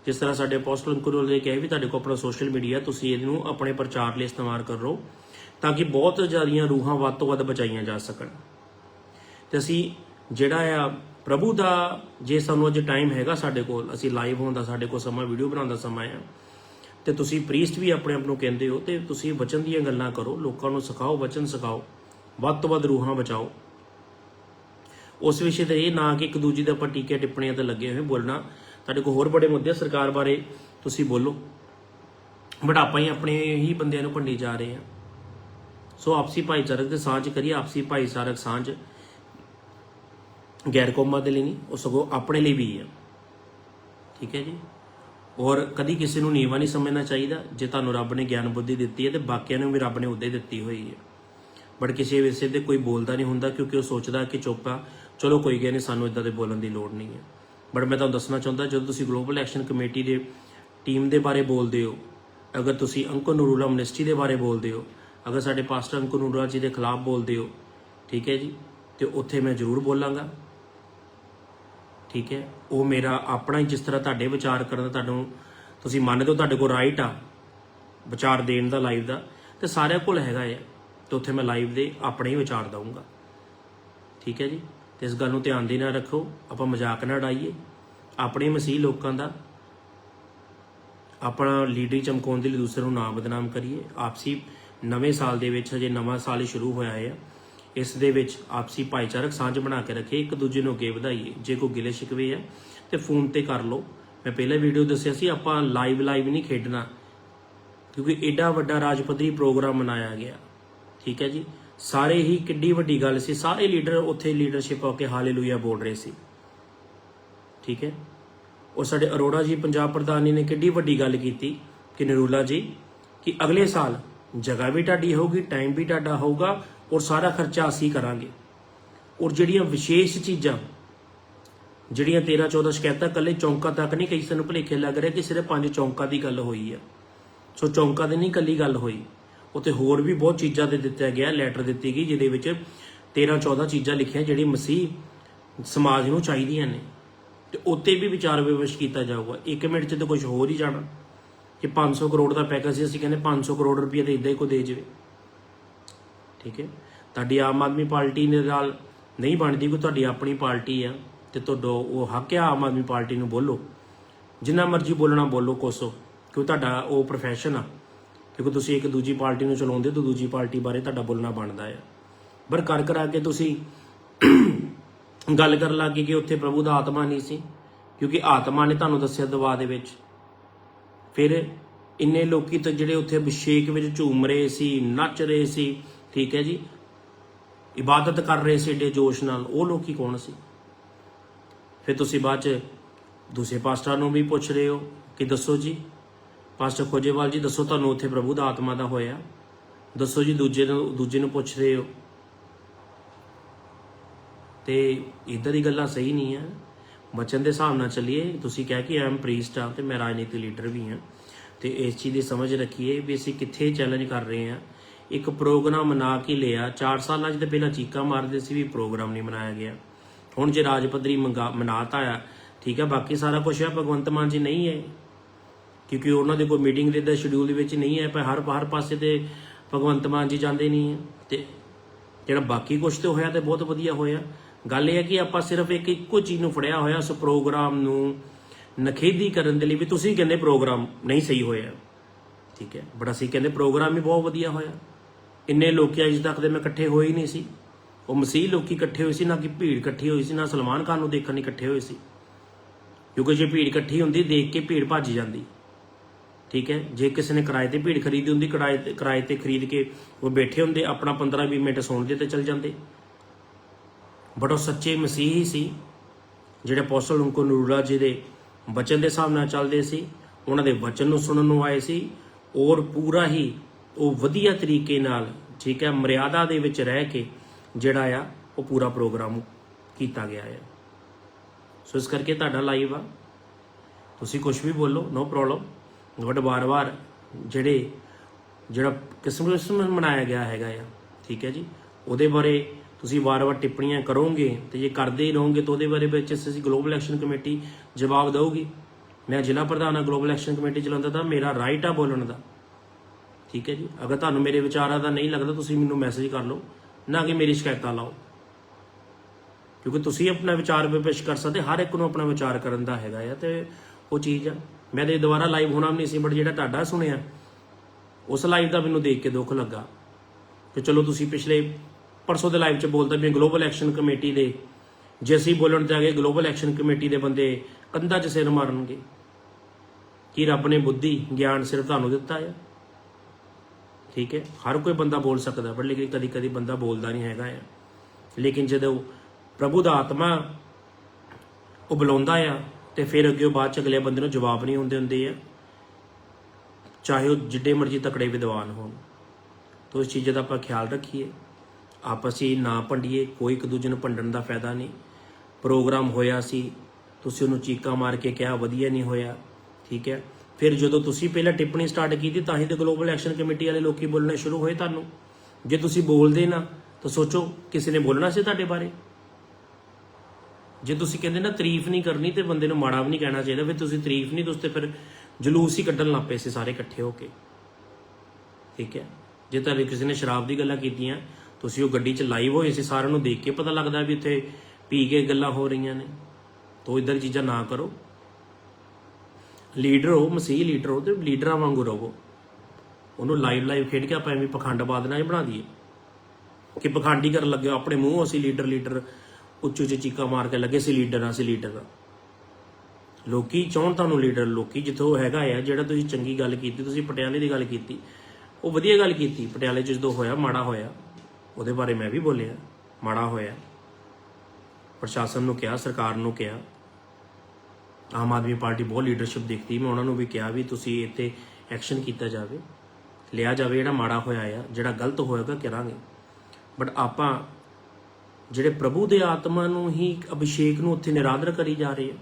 ਜਿਸ ਤਰ੍ਹਾਂ ਸਾਡੇ ਅਪੋਸਟਲ ਅੰਕੁਰਲ ਨੇ ਕਿਹਾ ਵੀ ਤੁਹਾਡੇ ਕੋਲ ਆਪਣਾ ਸੋਸ਼ਲ ਮੀਡੀਆ ਤੁਸੀਂ ਇਹਨੂੰ ਆਪਣੇ ਪ੍ਰਚਾਰ ਲਈ ਇਸਤੇਮਾਲ ਕਰੋ ਤਾਂ ਕਿ ਬਹੁਤ ਜ਼ਿਆਦੀਆਂ ਰੂਹਾਂ ਵੱਧ ਤੋਂ ਵੱਧ ਬਚਾਈਆਂ ਜਾ ਸਕਣ। ਤੇ ਅਸੀਂ ਜਿਹੜਾ ਆ ਪ੍ਰਭੂ ਦਾ, ਜੇ ਸਾਨੂੰ ਅੱਜ ਟਾਈਮ ਹੈਗਾ ਸਾਡੇ ਕੋਲ, ਅਸੀਂ ਲਾਈਵ ਹੋਣ ਦਾ, ਸਾਡੇ ਕੋਲ ਸਮਾਂ ਵੀਡੀਓ ਬਣਾਉਣ ਦਾ ਸਮਾਂ ਆ, ਤੇ ਤੁਸੀਂ ਪ੍ਰੀਸਟ ਵੀ ਆਪਣੇ ਆਪ ਨੂੰ ਕਹਿੰਦੇ ਹੋ, ਤੇ ਤੁਸੀਂ ਵਚਨ ਦੀਆਂ ਗੱਲਾਂ ਕਰੋ, ਲੋਕਾਂ ਨੂੰ ਸਿਖਾਓ, ਵਚਨ ਸਿਖਾਓ, ਵੱਧ ਤੋਂ ਵੱਧ ਰੂਹਾਂ ਬਚਾਓ। ਉਸ ਵਿਸ਼ੇ ਤੇ ਇਹ ਨਾ ਕਿ ਇੱਕ ਦੂਜੇ ਦੇ ਆਪਾਂ ਟੀਕੇ ਟਿੱਪਣੀਆਂ ਤੇ ਲੱਗੇ ਹੋਏ ਬੋਲਣਾ ਤੁਹਾਡੇ ਕੋਲ ਹੋਰ ਬੜੇ ਮੁੱਦੇ ਸਰਕਾਰ ਬਾਰੇ ਤੁਸੀਂ ਬੋਲੋ। ਬਟ ਆਪਾਂ ਹੀ ਆਪਣੇ ਹੀ ਬੰਦਿਆਂ ਨੂੰ ਭੰਡੀ ਜਾ ਰਹੇ ਆ ਸੋ ਆਪਸੀ ਭਾਈਚਾਰਕ ਤੇ ਸਾਂਝ ਕਰੀਏ, ਆਪਸੀ ਭਾਈਚਾਰਕ ਸਾਂਝ ਗੈਰ ਕੌਮਾਂ ਦੇ ਲਈ ਨਹੀਂ, ਉਹ ਸਗੋਂ ਆਪਣੇ ਲਈ ਵੀ ਹੈ। ਠੀਕ ਹੈ ਜੀ? ਔਰ ਕਦੀ ਕਿਸੇ ਨੂੰ ਨੀਵਾ ਨਹੀਂ ਸਮਝਣਾ ਚਾਹੀਦਾ, ਜੇ ਤੁਹਾਨੂੰ ਰੱਬ ਨੇ ਗਿਆਨ ਬੁੱਧੀ ਦਿੱਤੀ ਹੈ ਤੇ ਬਾਕੀਆਂ ਨੂੰ ਵੀ ਰੱਬ ਨੇ ਉਦੇ ਦਿੱਤੀ ਹੋਈ ਹੈ। ਬਟ ਕਿਸੇ ਵਿਸ਼ੇ ਤੇ ਕੋਈ ਬੋਲਦਾ ਨਹੀਂ ਹੁੰਦਾ, ਕਿਉਂਕਿ ਉਹ ਸੋਚਦਾ ਕਿ ਚੁੱਪ ਆ। ਚਲੋ ਕੋਈ ਗੱਲ ਨਹੀਂ, ਸਾਨੂੰ ਇਦਾਂ ਦੇ ਬੋਲਣ ਦੀ ਲੋੜ ਨਹੀਂ ਹੈ। ਬਟ ਮੈਂ ਤੁਹਾਨੂੰ ਦੱਸਣਾ ਚਾਹੁੰਦਾ, ਜਦੋਂ ਤੁਸੀਂ ਗਲੋਬਲ ਐਕਸ਼ਨ ਕਮੇਟੀ ਦੇ ਟੀਮ ਦੇ ਬਾਰੇ ਬੋਲਦੇ ਹੋ, ਅਗਰ ਤੁਸੀਂ ਅੰਕੋ ਨੂਰੂਲਾ ਮਿਨਿਸਟਰੀ ਦੇ ਬਾਰੇ ਬੋਲਦੇ ਹੋ, ਅਗਰ ਸਾਡੇ ਪਾਸਟਰ ਅੰਕੋ ਨੂਰੂਲਾ ਜੀ ਦੇ ਖਿਲਾਫ ਬੋਲਦੇ ਹੋ, ਠੀਕ ਹੈ ਜੀ? ਤੇ ਉੱਥੇ ਮੈਂ ਜ਼ਰੂਰ ਬੋਲਾਂਗਾ। ਠੀਕ ਹੈ? ਉਹ ਮੇਰਾ ਆਪਣਾ ਹੀ ਜਿਸ ਤਰ੍ਹਾਂ ਤੁਹਾਡੇ ਵਿਚਾਰ ਕਰਨ ਦਾ ਤੁਹਾਨੂੰ, ਤੁਸੀਂ ਮੰਨਦੇ ਹੋ ਤੁਹਾਡੇ ਕੋਲ ਰਾਈਟ ਆ, ਵਿਚਾਰ ਦੇਣ ਦਾ ਲਾਈਵ ਦਾ, ਤੇ ਸਾਰਿਆਂ ਕੋਲ ਹੈਗਾ ਹੈ ਤੇ ਉੱਥੇ ਮੈਂ ਲਾਈਵ ਦੇ ਆਪਣੇ ਹੀ ਵਿਚਾਰ ਦਊਂਗਾ। ਠੀਕ ਹੈ ਜੀ? ਤੇ ਇਸ ਗੱਲ ਨੂੰ ਧਿਆਨ ਦੇ ਨਾਲ ਰੱਖੋ, ਆਪਾਂ ਮਜ਼ਾਕ ਨਾ ਉਡਾਈਏ। ਆਪਣੇ ਮਸੀਹ ਲੋਕਾਂ ਦਾ, ਆਪਣਾ ਲੀਡਰੀ ਚਮਕਾਉਣ ਦੇ ਲਈ ਦੂਸਰੇ ਨੂੰ ਨਾ ਬਦਨਾਮ ਕਰੀਏ। ਆਪਸੀ ਨਵੇਂ ਸਾਲ ਦੇ ਵਿੱਚ ਹਜੇ ਨਵਾਂ ਸਾਲ ਹੀ ਸ਼ੁਰੂ ਹੋਇਆ ਹੈ। ਇਸ ਦੇ ਵਿੱਚ ਆਪਸੀ ਭਾਈਚਾਰਕ ਸਾਂਝ ਬਣਾ ਕੇ ਰੱਖੇ, ਇੱਕ ਦੂਜੇ ਨੂੰ ਅੱਗੇ ਵਧਾਈਏ। ਜੇ ਕੋਈ ਗਿਲੇ ਸ਼ਿਕਵੇ ਆ ਤੇ ਫੋਨ ਤੇ ਕਰ ਲਓ। ਮੈਂ ਪਹਿਲੇ ਵੀਡੀਓ ਦੱਸਿਆ ਸੀ, ਆਪਾਂ ਲਾਈਵ ਲਾਈਵ ਨਹੀਂ ਖੇਡਣਾ, ਕਿਉਂਕਿ ਐਡਾ ਵੱਡਾ ਰਾਜ ਪੱਧਰੀ ਪ੍ਰੋਗਰਾਮ ਮਨਾਇਆ ਗਿਆ। ਠੀਕ ਹੈ ਜੀ? ਸਾਰੇ ਹੀ ਕਿੱਡੀ ਵੱਡੀ ਗੱਲ ਸੀ। ਸਾਰੇ ਲੀਡਰ ਉੱਥੇ ਲੀਡਰਸ਼ਿਪ ਹੋ ਕੇ ਹਾਲੇਲੂਇਆ ਬੋਲ ਰਹੇ ਸੀ। ਠੀਕ ਹੈ? ਉਹ ਸਾਡੇ ਅਰੋੜਾ ਜੀ, ਪੰਜਾਬ ਪ੍ਰਧਾਨੀ ਨੇ ਕਿੱਡੀ ਵੱਡੀ ਗੱਲ ਕੀਤੀ ਕਿ ਨਰੂਲਾ ਜੀ, ਕਿ ਅਗਲੇ ਸਾਲ ਜਗ੍ਹਾ ਵੀ ਤੁਹਾਡੀ ਹੋਊਗੀ ਟਾਈਮ ਵੀ ਤੁਹਾਡਾ ਹੋਊਗਾ ਔਰ ਸਾਰਾ ਖਰਚਾ ਅਸੀਂ ਕਰਾਂਗੇ। ਔਰ ਜਿਹੜੀਆਂ ਵਿਸ਼ੇਸ਼ ਚੀਜ਼ਾਂ, ਜਿਹੜੀਆਂ 13 14 ਸ਼ਿਕਾਇਤਾਂ ਕੱਲੇ ਚੌਂਕਾਂ ਤੱਕ ਨਹੀਂ, ਕਈ ਸਾਨੂੰ ਭੁਲੇਖੇ ਲੱਗ ਰਿਹਾ ਕਿ ਸਿਰਫ ਪੰਜ ਚੌਂਕਾਂ ਦੀ ਗੱਲ ਹੋਈ ਆ। ਸੋ ਚੌਂਕਾਂ ਦੀ ਨਹੀਂ ਕੱਲੀ ਗੱਲ ਹੋਈ। ਉੱਥੇ ਹੋਰ ਵੀ ਬਹੁਤ ਚੀਜ਼ਾਂ ਦੇ ਦਿੱਤਾ ਗਿਆ ਲੈਟਰ ਦਿੱਤੀ ਗਈ, ਜਿਹਦੇ ਵਿੱਚ 13 14 ਚੀਜ਼ਾਂ ਲਿਖੀਆਂ ਜਿਹੜੀ ਮਸੀਹ ਸਮਾਜ ਨੂੰ ਚਾਹੀਦੀਆਂ ਨੇ। ਤੇ ਉੱਤੇ ਵੀ ਵਿਚਾਰ ਵਿਮਰਸ਼ ਕੀਤਾ ਜਾਊਗਾ। 1 ਮਿੰਟ 'ਚ ਤਾਂ ਕੁਝ ਹੋਰ ਹੀ ਜਾਣਾ। ਕਿ 500 ਕਰੋੜ ਦਾ ਪੈਕੇਜ ਸੀ, ਅਸੀਂ ਕਹਿੰਦੇ 500 ਕਰੋੜ ਰੁਪਏ ਤੇ ਇਦਾਂ ਹੀ ਕੋ ਦੇ ਜਾਵੇ। ਠੀਕ ਹੈ? ਤੁਹਾਡੀ ਆਮ ਆਦਮੀ ਪਾਰਟੀ ਦੇ ਨਾਲ ਨਹੀਂ ਬਣਦੀ, ਕੋਈ ਤੁਹਾਡੀ ਆਪਣੀ ਪਾਰਟੀ ਆ, ਤੇ ਤੁਹਾਡਾ ਉਹ ਹੱਕ ਆ ਆਮ ਆਦਮੀ ਪਾਰਟੀ ਨੂੰ ਬੋਲੋ। ਜਿੰਨਾ ਮਰਜ਼ੀ ਬੋਲਣਾ ਬੋਲੋ ਕੋਸੋ, ਕਿਉਂ ਤੁਹਾਡਾ ਉਹ ਪ੍ਰੋਫੈਸ਼ਨ ਆ। ਕਿਉਂਕਿ ਤੁਸੀਂ ਇੱਕ ਦੂਜੀ ਪਾਰਟੀ ਨੂੰ ਚਲਾਉਂਦੇ ਤਾਂ ਦੂਜੀ ਪਾਰਟੀ ਬਾਰੇ ਤੁਹਾਡਾ ਬੋਲਣਾ ਬਣਦਾ ਹੈ ਪਰ ਕਰ ਕਰਾ ਕੇ ਤੁਸੀਂ ਗੱਲ ਕਰਨ ਲੱਗੇ ਕਿ ਉੱਥੇ ਪ੍ਰਭੂ ਦਾ ਆਤਮਾ ਨਹੀਂ ਸੀ, ਕਿਉਂਕਿ ਆਤਮਾ ਨੇ ਤੁਹਾਨੂੰ ਦੱਸਿਆ ਦਵਾ ਦੇ ਵਿੱਚ। ਫਿਰ ਇੰਨੇ ਲੋਕੀ ਤਾਂ ਜਿਹੜੇ ਉੱਥੇ ਅਭਿਸ਼ੇਕ ਵਿੱਚ ਝੂਮ ਰਹੇ ਸੀ, ਨੱਚ ਰਹੇ ਸੀ, ਠੀਕ ਹੈ ਜੀ, ਇਬਾਦਤ ਕਰ ਰਹੇ ਸੀ ਏਡੇ ਜੋਸ਼ ਨਾਲ, ਉਹ ਲੋਕੀ ਕੌਣ ਸੀ? ਫਿਰ ਤੁਸੀਂ ਬਾਅਦ ਚ ਦੂਸਰੇ ਪਾਸਟਰਾਂ ਨੂੰ ਵੀ ਪੁੱਛ ਰਹੇ ਹੋ ਕਿ ਦੱਸੋ ਜੀ ਪਾਸਟਰ ਖੋਜੇਵਾਲ ਜੀ, ਦੱਸੋ ਤੁਹਾਨੂੰ ਉੱਥੇ ਪ੍ਰਭੂ ਦਾ ਆਤਮਾ ਦਾ ਹੋਇਆ। ਦੱਸੋ ਜੀ, ਦੂਜੇ ਨੂੰ ਦੂਜੇ ਨੂੰ ਪੁੱਛ ਰਹੇ ਹੋ। ਤੇ ਇਦਾਂ ਦੀ ਗੱਲਾਂ ਸਹੀ ਨਹੀਂ ਹੈ ਬਚਨ ਦੇ ਹਿਸਾਬ ਨਾਲ ਚੱਲੀਏ, ਤੁਸੀਂ ਕਹਿ ਕਿ ਐਮ ਪ੍ਰੀਸਟ ਆ ਤੇ ਮੈਂ ਰਾਜਨੀਤੀ ਲੀਡਰ ਵੀ ਹਾਂ। ਤੇ ਇਸ ਚੀਜ਼ ਦੀ ਸਮਝ ਰੱਖੀਏ ਵੀ ਅਸੀਂ ਕਿੱਥੇ ਚੈਲੰਜ ਕਰ ਰਹੇ ਹਾਂ। ਇੱਕ ਪ੍ਰੋਗਰਾਮ ਮਨਾ ਕੇ ਲਿਆ। 4 ਸਾਲਾਂ 'ਚ ਤੇ ਪਹਿਲਾਂ ਚੀਕਾ ਮਾਰਦੇ ਸੀ ਵੀ ਪ੍ਰੋਗਰਾਮ ਨਹੀਂ ਮਨਾਇਆ ਗਿਆ। ਹੁਣ ਜੇ ਰਾਜ ਪੱਧਰੀ ਮੰਗਾ- ਮਨਾਤਾ ਆ, ਠੀਕ ਹੈ ਬਾਕੀ ਸਾਰਾ ਕੁਝ ਆ, ਭਗਵੰਤ ਮਾਨ ਜੀ ਨਹੀਂ ਹੈ। ਕਿਉਂਕਿ ਉਹਨਾਂ ਦੇ ਕੋਈ ਮੀਟਿੰਗ ਦੇ ਦਾ ਸ਼ਡਿਊਲ ਦੇ ਵਿੱਚ ਨਹੀਂ ਹੈ, ਪਰ ਹਰ ਹਰ ਪਾਸੇ ਤੇ ਭਗਵੰਤ ਮਾਨ ਜੀ ਜਾਂਦੇ ਨਹੀਂ ਹੈ। ਤੇ ਜਿਹੜਾ ਬਾਕੀ ਕੁਝ ਤੇ ਹੋਇਆ ਤੇ ਬਹੁਤ ਵਧੀਆ ਹੋਇਆ। ਗੱਲ ਇਹ ਹੈ ਕਿ ਆਪਾਂ ਸਿਰਫ ਇੱਕ ਇੱਕੋ ਚੀਜ਼ ਨੂੰ ਫੜਿਆ ਹੋਇਆ ਉਸ ਪ੍ਰੋਗਰਾਮ ਨੂੰ ਨਖੇਦੀ ਕਰਨ ਦੇ ਲਈ ਵੀ ਤੁਸੀਂ ਕਹਿੰਦੇ ਪ੍ਰੋਗਰਾਮ ਨਹੀਂ ਸਹੀ ਹੋਇਆ। ਠੀਕ ਹੈ। ਬੜਾ ਅਸੀਂ ਕਹਿੰਦੇ ਪ੍ਰੋਗਰਾਮ ਵੀ ਬਹੁਤ ਵਧੀਆ ਹੋਇਆ। ਇੰਨੇ ਲੋਕੀ ਅਜੇ ਤੱਕ ਦੇ ਮੈਂ ਇਕੱਠੇ ਹੋਏ ਹੀ ਨਹੀਂ ਸੀ। ਉਹ ਮਸੀਹ ਲੋਕੀ ਇਕੱਠੇ ਹੋਏ ਸੀ, ਨਾ ਕਿ ਭੀੜ ਇਕੱਠੀ ਹੋਈ ਸੀ, ਨਾ ਸਲਮਾਨ ਖਾਨ ਨੂੰ ਦੇਖਣ ਲਈ ਇਕੱਠੇ ਹੋਏ ਸੀ। ਕਿਉਂਕਿ ਜੇ ਭੀੜ ਇਕੱਠੀ ਹੁੰਦੀ, ਦੇਖ ਕੇ ਭੀੜ ਭੱਜ ਜਾਂਦੀ। ਠੀਕ ਹੈ? ਜੇ ਕਿਸੇ ਨੇ ਕਿਰਾਏ ਤੇ ਭੀੜ ਖਰੀਦੀ ਹੁੰਦੀ, ਕਿਰਾਏ ਤੇ ਕਿਰਾਏ ਤੇ ਖਰੀਦ ਕੇ ਉਹ ਬੈਠੇ ਹੁੰਦੇ, ਆਪਣਾ 15-20 ਮਿੰਟ ਸੁਣਦੇ ਤੇ ਚੱਲ ਜਾਂਦੇ। ਬਟ ਉਹ ਸੱਚੇ ਮਸੀਹੀ ਸੀ, ਜਿਹੜੇ ਅਪੋਸਟਲ ਉਨਕੋ ਨੂਰਾ ਜੀ ਦੇ ਵਚਨ ਦੇ ਹਿਸਾਬ ਨਾਲ ਚੱਲਦੇ ਸੀ, ਉਹਨਾਂ ਦੇ ਵਚਨ ਨੂੰ ਸੁਣਨ ਨੂੰ ਆਏ ਸੀ, ਔਰ ਪੂਰਾ ਹੀ ਉਹ ਵਧੀਆ ਤਰੀਕੇ ਨਾਲ, ਠੀਕ ਹੈ, ਮਰਿਆਦਾ ਦੇ ਵਿੱਚ ਰਹਿ ਕੇ ਜਿਹੜਾ ਆ, ਉਹ ਪੂਰਾ ਪ੍ਰੋਗਰਾਮ ਕੀਤਾ ਗਿਆ ਹੈ ਸੋ ਇਸ ਕਰਕੇ ਤੁਹਾਡਾ ਲਾਈਵ ਆ। ਤੁਸੀਂ ਕੁਝ ਵੀ ਬੋਲੋ ਨੋ ਪ੍ਰੋਬਲਮ ਬਟ ਵਾਰ-ਵਾਰ ਜਿਹੜੇ, ਜਿਹੜਾ ਕਿਸਮ ਕਿਸਮ ਮਨਾਇਆ ਗਿਆ ਹੈਗਾ ਆ, ਠੀਕ ਹੈ ਜੀ? ਉਹਦੇ ਬਾਰੇ ਤੁਸੀਂ ਵਾਰ-ਵਾਰ ਟਿੱਪਣੀਆਂ ਕਰੋਗੇ ਤੇ ਜੇ ਕਰਦੇ ਹੀ ਰਹੋਗੇ ਤਾਂ ਉਹਦੇ ਬਾਰੇ ਵਿੱਚ ਅਸੀਂ ਗਲੋਬਲ ਐਕਸ਼ਨ ਕਮੇਟੀ ਜਵਾਬ ਦੇਊਗੀ। ਮੈਂ ਜ਼ਿਲ੍ਹਾ ਪ੍ਰਧਾਨ ਆ ਗਲੋਬਲ ਐਕਸ਼ਨ ਕਮੇਟੀ ਚਲਾਉਂਦਾ ਤਾਂ ਮੇਰਾ ਰਾਈਟ ਆ ਬੋਲਣ ਦਾ। ਠੀਕ ਹੈ ਜੀ? ਅਗਰ ਤੁਹਾਨੂੰ ਮੇਰੇ ਵਿਚਾਰਾਂ ਦਾ ਨਹੀਂ ਲੱਗਦਾ, ਤੁਸੀਂ ਮੈਨੂੰ ਮੈਸੇਜ ਕਰ ਲਓ, ਨਾ ਕਿ ਮੇਰੀ ਸ਼ਿਕਾਇਤਾਂ ਲਾਓ। ਕਿਉਂਕਿ ਤੁਸੀਂ ਆਪਣਾ ਵਿਚਾਰ ਪੇਸ਼ ਕਰ ਸਕਦੇ, ਹਰ ਇੱਕ ਨੂੰ ਆਪਣਾ ਵਿਚਾਰ ਕਰਨ ਦਾ ਹੈਗਾ ਆ ਤੇ ਉਹ ਚੀਜ਼ ਆ। ਮੈਂ ਤੇ ਦੁਬਾਰਾ ਲਾਈਵ ਹੋਣਾ ਵੀ ਨਹੀਂ ਸੀ ਬਟ ਜਿਹੜਾ ਤੁਹਾਡਾ ਸੁਣਿਆ, ਉਸ ਲਾਈਵ ਦਾ ਮੈਨੂੰ ਦੇਖ ਕੇ ਦੁੱਖ ਲੱਗਾ ਕਿ ਚਲੋ ਤੁਸੀਂ ਪਿਛਲੇ ਪਰਸੋਂ ਦੇ ਲਾਈਵ 'ਚ ਬੋਲਦਾ ਵੀ ਗਲੋਬਲ ਐਕਸ਼ਨ ਕਮੇਟੀ ਦੇ, ਜੇ ਅਸੀਂ ਬੋਲਣ ਤੇ ਆ ਗਏ ਗਲੋਬਲ ਐਕਸ਼ਨ ਕਮੇਟੀ ਦੇ ਬੰਦੇ ਕੰਧਾਂ 'ਚ ਸਿਰ ਮਾਰਨਗੇ। ਕੀ ਰੱਬ ਨੇ ਬੁੱਧੀ, ਗਿਆਨ ਸਿਰਫ ਤੁਹਾਨੂੰ ਦਿੱਤਾ ਹੈ ਠੀਕ ਹੈ, ਹਰ ਕੋਈ ਬੰਦਾ ਬੋਲ ਸਕਦਾ ਪਰ ਲੇਕਿਨ ਕਦੀ ਕਦੀ ਬੰਦਾ ਬੋਲਦਾ ਨਹੀਂ ਹੈਗਾ ਆ। ਲੇਕਿਨ ਜਦੋਂ ਪ੍ਰਭੂ ਦਾ ਆਤਮਾ ਉਹ ਬੁਲਾਉਂਦਾ ਆ ਤੇ ਫਿਰ ਅੱਗੇ ਉਹ ਬਾਅਦ ਚ ਅਗਲੇ ਬੰਦੇ ਨੂੰ ਜਵਾਬ ਨਹੀਂ ਹੁੰਦੇ ਹੁੰਦੇ ਆ। ਚਾਹੇ ਉਹ ਜਿੱਡੇ ਮਰਜ਼ੀ ਤਕੜੇ ਵਿਦਵਾਨ ਹੋਣ। ਤੋ ਇਸ ਚੀਜ਼ ਦਾ ਆਪਾਂ ਖਿਆਲ ਰੱਖੀਏ। ਆਪਸ ਵਿੱਚ ਨਾ ਭੰਡੀਏ ਕੋਈ ਇੱਕ ਦੂਜੇ ਨੂੰ ਭੰਡਣ ਦਾ ਫਾਇਦਾ ਨਹੀਂ। ਪ੍ਰੋਗਰਾਮ ਹੋਇਆ ਸੀ, ਤੁਸੀਂ ਉਹਨੂੰ ਚੀਕਾਂ ਮਾਰ ਕੇ ਕਿਹਾ, ਵਧੀਆ ਨਹੀਂ ਹੋਇਆ, ਠੀਕ ਹੈ। ਫਿਰ ਜਦੋਂ ਤੁਸੀਂ ਪਹਿਲਾਂ ਟਿੱਪਣੀ ਸਟਾਰਟ ਕੀਤੀ, ਤਾਂ ਹੀ ਤੇ ਗਲੋਬਲ ਐਕਸ਼ਨ ਕਮੇਟੀ ਵਾਲੇ ਲੋਕੀ ਬੋਲਣੇ ਸ਼ੁਰੂ ਹੋਏ ਤੁਹਾਨੂੰ। ਜੇ ਤੁਸੀਂ ਬੋਲਦੇ ਨਾ, ਤਾਂ ਸੋਚੋ, ਕਿਸੇ ਨੇ ਬੋਲਣਾ ਸੀ ਤੁਹਾਡੇ ਬਾਰੇ? ਜੇ ਤੁਸੀਂ ਕਹਿੰਦੇ ਨਾ ਤਾਰੀਫ ਨਹੀਂ ਕਰਨੀ ਤੇ ਬੰਦੇ ਨੂੰ ਮਾੜਾ ਵੀ ਨਹੀਂ ਕਹਿਣਾ ਚਾਹੀਦਾ ਫਿਰ ਤੁਸੀਂ ਤਾਰੀਫ ਨਹੀਂ ਤੁਸੀਂ ਤੇ ਫਿਰ ਜਲੂਸ ਹੀ ਕੱਢਣ ਲੱਗ ਪਏ ਸੀ ਸਾਰੇ ਇਕੱਠੇ ਹੋ ਕੇ। ਠੀਕ ਹੈ? ਜੇ ਤੁਹਾਨੂੰ ਕਿਸੇ ਨੇ ਸ਼ਰਾਬ ਦੀ ਗੱਲਾਂ ਕੀਤੀਆਂ ਤੁਸੀਂ ਉਹ ਗੱਡੀ 'ਚ ਲਾਈਵ ਹੋਏ ਸੀ ਸਾਰਿਆਂ ਨੂੰ ਦੇਖ ਕੇ ਪਤਾ ਲੱਗਦਾ ਵੀ ਇੱਥੇ ਪੀ ਕੇ ਗੱਲਾਂ ਹੋ ਰਹੀਆਂ ਨੇ। ਤੋ ਇਧਰ ਚੀਜ਼ਾਂ ਨਾ ਕਰੋ। ਲੀਡਰ ਹੋ ਮਸੀਹ ਲੀਡਰ ਹੋ ਤੇ ਲੀਡਰਾਂ ਵਾਂਗੂ ਰਹੋ। ਉਹਨੂੰ ਲਾਈਵ ਲਾਈਵ ਖੇਡ ਕੇ ਆਪਾਂ ਐਵੇਂ ਪਖੰਡਬਾਦ ਨਾ ਹੀ ਬਣਾ ਦਈਏ। ਕਿ ਪਖੰਡੀ ਕਰਨ ਲੱਗੇ ਹੋ, ਆਪਣੇ ਮੂੰਹ ਅਸੀਂ ਲੀਡਰ ਲੀਡਰ ਉੱਚ ਉੱਚ ਚੀਕਾਂ ਮਾਰ ਕੇ ਲੱਗੇ ਸੀ ਲੀਡਰ ਆ ਅਸੀਂ ਲੀਡਰ ਆ ਲੋਕੀ ਚਾਹਣ ਤੁਹਾਨੂੰ ਲੀਡਰ, ਲੋਕੀ ਜਿੱਥੋਂ ਹੈਗਾ ਆ, ਜਿਹੜਾ ਤੁਸੀਂ ਚੰਗੀ ਗੱਲ ਕੀਤੀ, ਤੁਸੀਂ ਪਟਿਆਲੇ ਦੀ ਗੱਲ ਕੀਤੀ, ਉਹ ਵਧੀਆ ਗੱਲ ਕੀਤੀ, ਪਟਿਆਲੇ 'ਚ ਜਦੋਂ ਹੋਇਆ, ਮਾੜਾ ਹੋਇਆ, ਉਹਦੇ ਬਾਰੇ ਮੈਂ ਵੀ ਬੋਲਿਆ, ਮਾੜਾ ਹੋਇਆ। ਪ੍ਰਸ਼ਾਸਨ ਨੂੰ ਕਿਹਾ, ਸਰਕਾਰ ਨੂੰ ਕਿਹਾ। ਆਮ ਆਦਮੀ ਪਾਰਟੀ ਬਹੁਤ ਲੀਡਰਸ਼ਿਪ ਦਿਖਦੀ, ਮੈਂ ਉਹਨਾਂ ਨੂੰ ਵੀ ਕਿਹਾ ਵੀ ਤੁਸੀਂ ਇੱਥੇ ਐਕਸ਼ਨ ਕੀਤਾ ਜਾਵੇ, ਲਿਆ ਜਾਵੇ ਜਿਹੜਾ ਮਾੜਾ ਹੋਇਆ ਆ, ਜਿਹੜਾ ਗਲਤ ਹੋਏਗਾ ਕਰਾਂਗੇ। ਬਟ ਆਪਾਂ ਜਿਹੜੇ ਪ੍ਰਭੂ ਦੇ ਆਤਮਾ ਨੂੰ ਹੀ ਅਭਿਸ਼ੇਕ ਨੂੰ ਉੱਥੇ ਨਿਰਾਦਰ ਕਰੀ ਜਾ ਰਹੇ ਆ।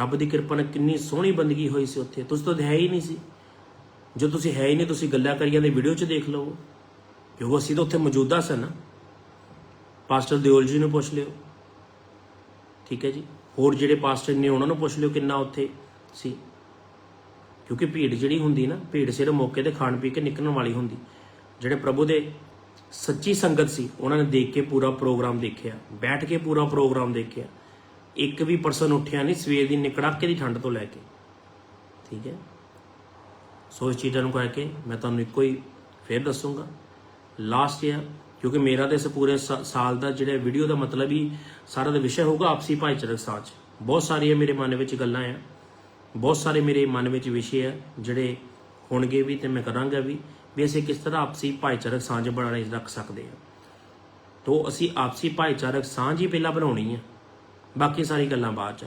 ਰੱਬ ਦੀ ਕਿਰਪਾ ਨਾਲ ਕਿੰਨੀ ਸੋਹਣੀ ਬੰਦਗੀ ਹੋਈ ਸੀ ਉੱਥੇ। ਤੁਸੀਂ ਤਾਂ ਹੈ ਹੀ ਨਹੀਂ ਸੀ। ਜੋ ਤੁਸੀਂ ਹੈ ਹੀ ਨਹੀਂ, ਤੁਸੀਂ ਗੱਲਾਂ ਕਰੀਆਂ ਦੇ ਵੀਡੀਓ 'ਚ ਦੇਖ ਲਓ। ਕਿਉਂਕਿ ਅਸੀਂ ਤਾਂ ਉੱਥੇ ਮੌਜੂਦਾ ਸਨ ਪਾਸਟਰ ਦਿਓਲ ਜੀ ਨੂੰ ਪੁੱਛ ਲਿਓ। ਠੀਕ ਹੈ ਜੀ। ਹੋਰ ਜਿਹੜੇ ਪਾਸਟਰ ਨੇ ਉਹਨਾਂ ਨੂੰ ਪੁੱਛ ਲਿਓ ਕਿੰਨਾ ਉੱਥੇ ਸੀ। ਕਿਉਂਕਿ ਭੀੜ ਜਿਹੜੀ ਹੁੰਦੀ ਨਾ, ਭੀੜ ਸਿਰ ਮੌਕੇ ਤੇ ਖਾਣ ਪੀ ਕੇ ਨਿਕਲਣ ਵਾਲੀ ਹੁੰਦੀ। ਜਿਹੜੇ ਪ੍ਰਭੂ ਦੇ ਸੱਚੀ ਸੰਗਤ ਸੀ। ਉਹਨਾਂ ਨੇ ਦੇਖ ਕੇ ਪੂਰਾ ਪ੍ਰੋਗਰਾਮ ਦੇਖਿਆ। ਬੈਠ ਕੇ ਪੂਰਾ ਪ੍ਰੋਗਰਾਮ ਦੇਖਿਆ। ਇੱਕ ਵੀ ਪਰਸਨ ਉੱਠਿਆ ਨਹੀਂ, ਸਵੇਰ ਦੀ ਨਿਕੜਾਕੇ ਦੀ ਠੰਡ ਤੋਂ ਲੈ ਕੇ। ਠੀਕ ਹੈ? ਸੋ ਇਸ ਚੀਜ਼ਾਂ ਨੂੰ ਕਹਿ ਕੇ ਮੈਂ ਤੁਹਾਨੂੰ ਇੱਕੋ ਹੀ ਫੇਰ ਦੱਸੂਗਾ। ਲਾਸਟ ਈਅਰ ਕਿਉਂਕਿ ਮੇਰਾ ਤੇ ਇਸ ਪੂਰੇ ਸਾ- ਸਾਲ ਦਾ ਜਿਹੜਾ ਵੀਡੀਓ ਦਾ ਮਤਲਬ ਹੀ ਸਾਰਾ ਦਾ ਵਿਸ਼ਾ ਹੋਊਗਾ ਆਪਸੀ ਭਾਈਚਾਰਕ ਸਾਂਝ। ਬਹੁਤ ਸਾਰੀਆਂ ਮੇਰੇ ਮਨ ਵਿੱਚ ਗੱਲਾਂ ਆ। ਬਹੁਤ ਸਾਰੇ ਮੇਰੇ ਮਨ ਵਿੱਚ ਵਿਸ਼ੇ ਆ, ਜਿਹੜੇ ਹੋਣਗੇ ਵੀ ਤੇ ਮੈਂ ਕਰਾਂਗਾ ਵੀ। ਵੀ ਅਸੀਂ ਕਿਸ ਤਰ੍ਹਾਂ ਆਪਸੀ ਭਾਈਚਾਰਕ ਸਾਂਝ ਬਣਾਈ ਰੱਖ ਸਕਦੇ ਹਾਂ। ਤੋਂ ਅਸੀਂ ਆਪਸੀ ਭਾਈਚਾਰਕ ਸਾਂਝ ਹੀ ਪਹਿਲਾਂ ਬਣਾਉਣੀ ਆ। ਬਾਕੀ ਸਾਰੀ ਗੱਲਾਂ ਬਾਅਦ ਚ